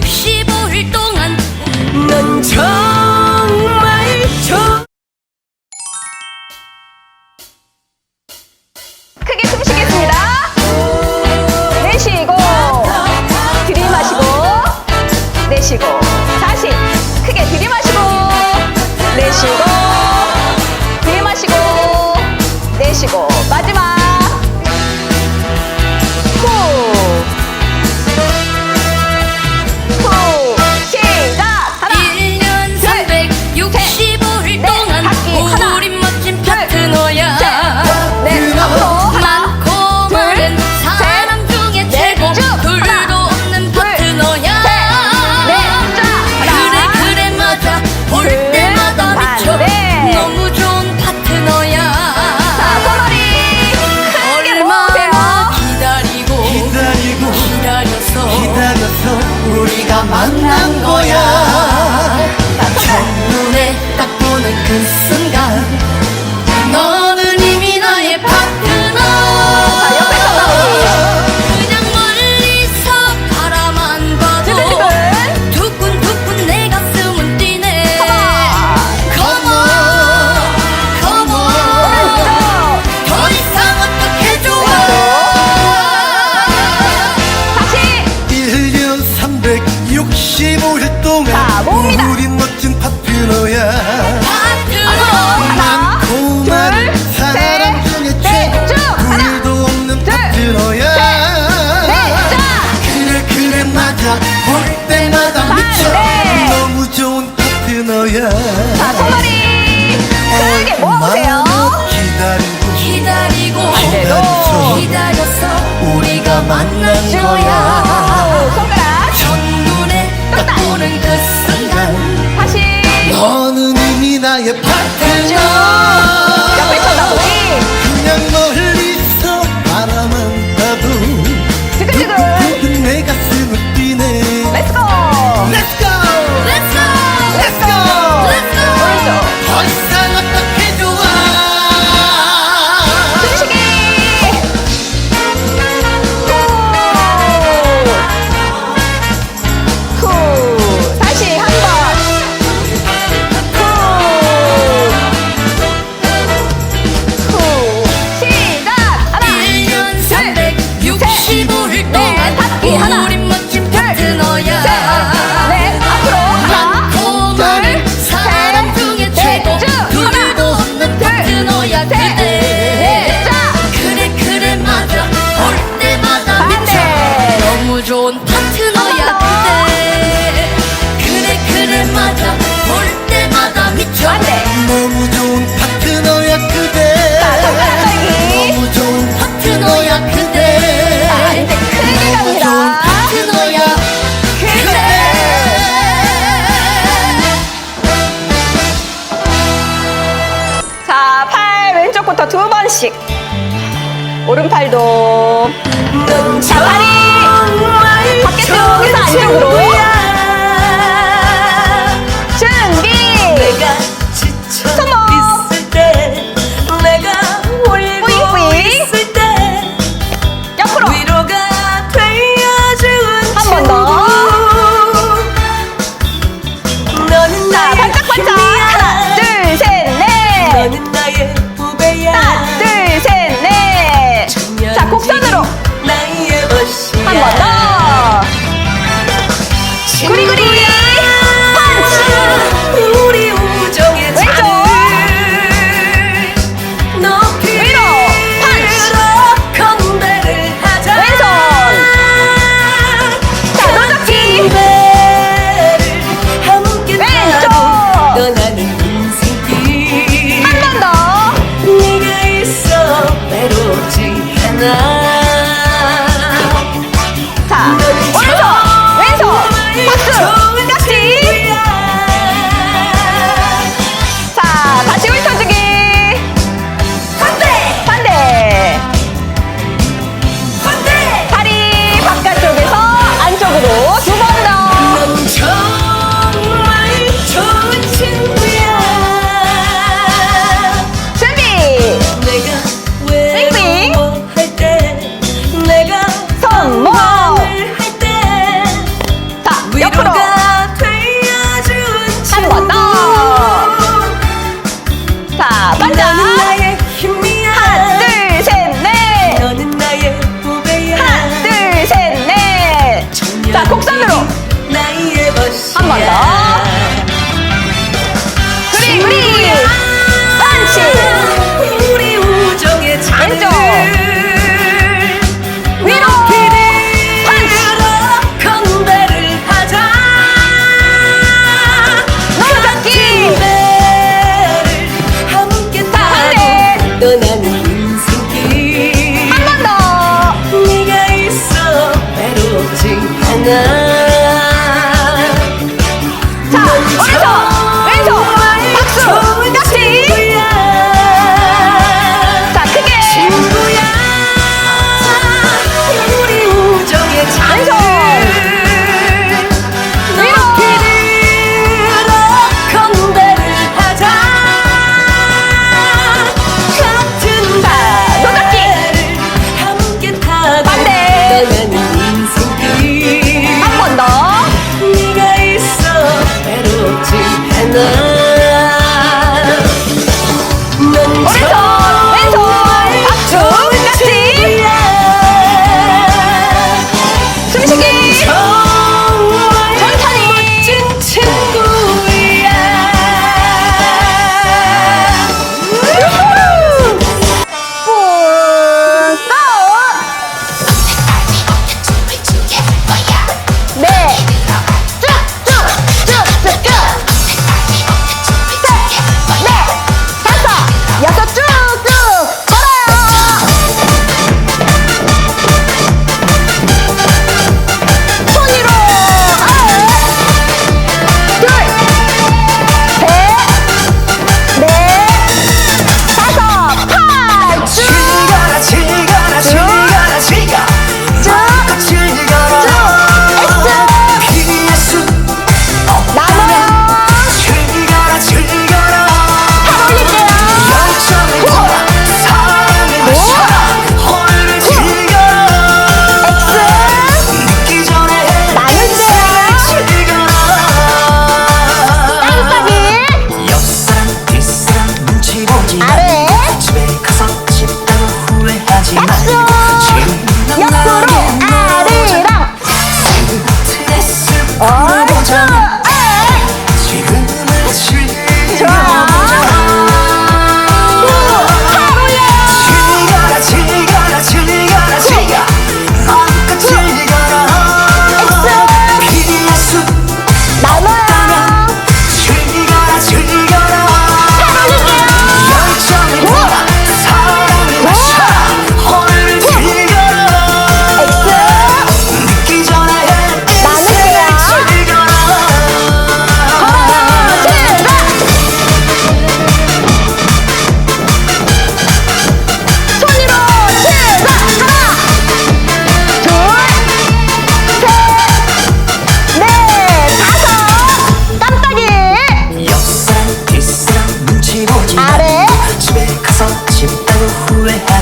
65일 동안 넌 저. 65일 동안 가봅니다. 우리 멋진 파트너야. 파트너 난 고마운 사람 중에 최고 하나, 둘도 없는 둘, 파트너야. 그래 그래 맞아. 볼 때마다 미쳐. 반대. 너무 좋은 파트너야. 자, 손머리 크게 어, 모아보세요. 얼마나 기다리고 기다리고 기다렸어. 우리가 만난 거야. 사랑은 끝순간 그 다시. 너는 이미 나의 파트 맞아.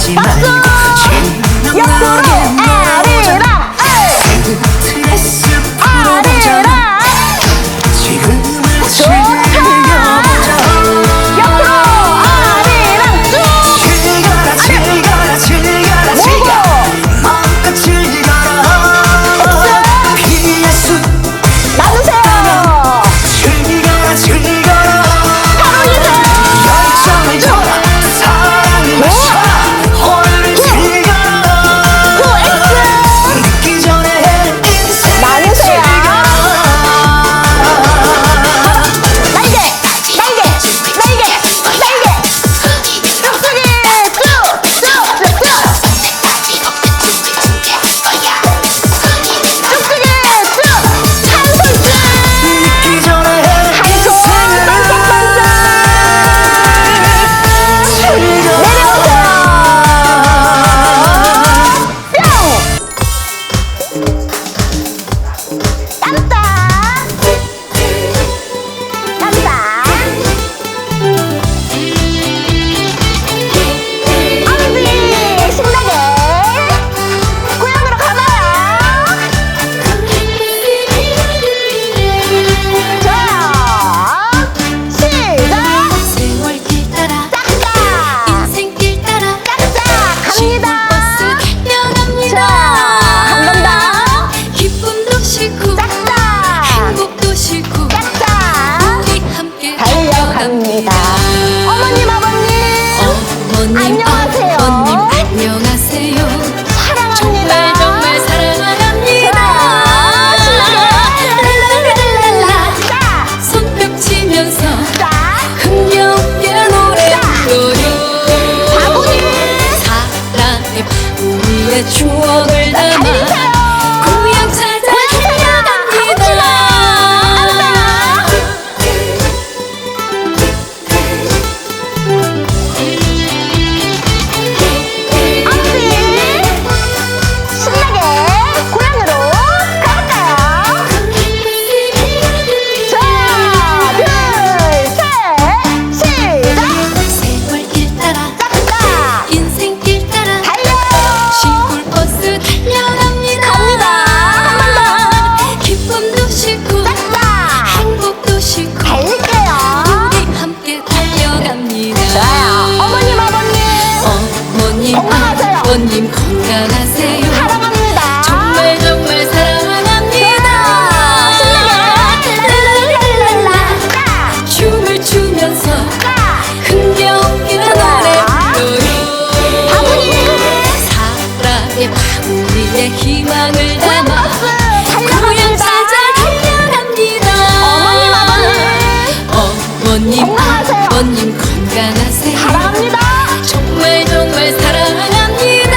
하지. 말고 옆으로 사랑 건강하세요. 사랑합니다. 정말 정말 사랑합니다. 춤을 추면서 흥겨운기는 노래 불러요 사랑의 바구니에 희망을 담아 고향 찾아 달려갑니다. 어머님, 어머님. 건강하세요. 아버님 건강하세요. 사랑합니다. 정말 정말 사랑합니다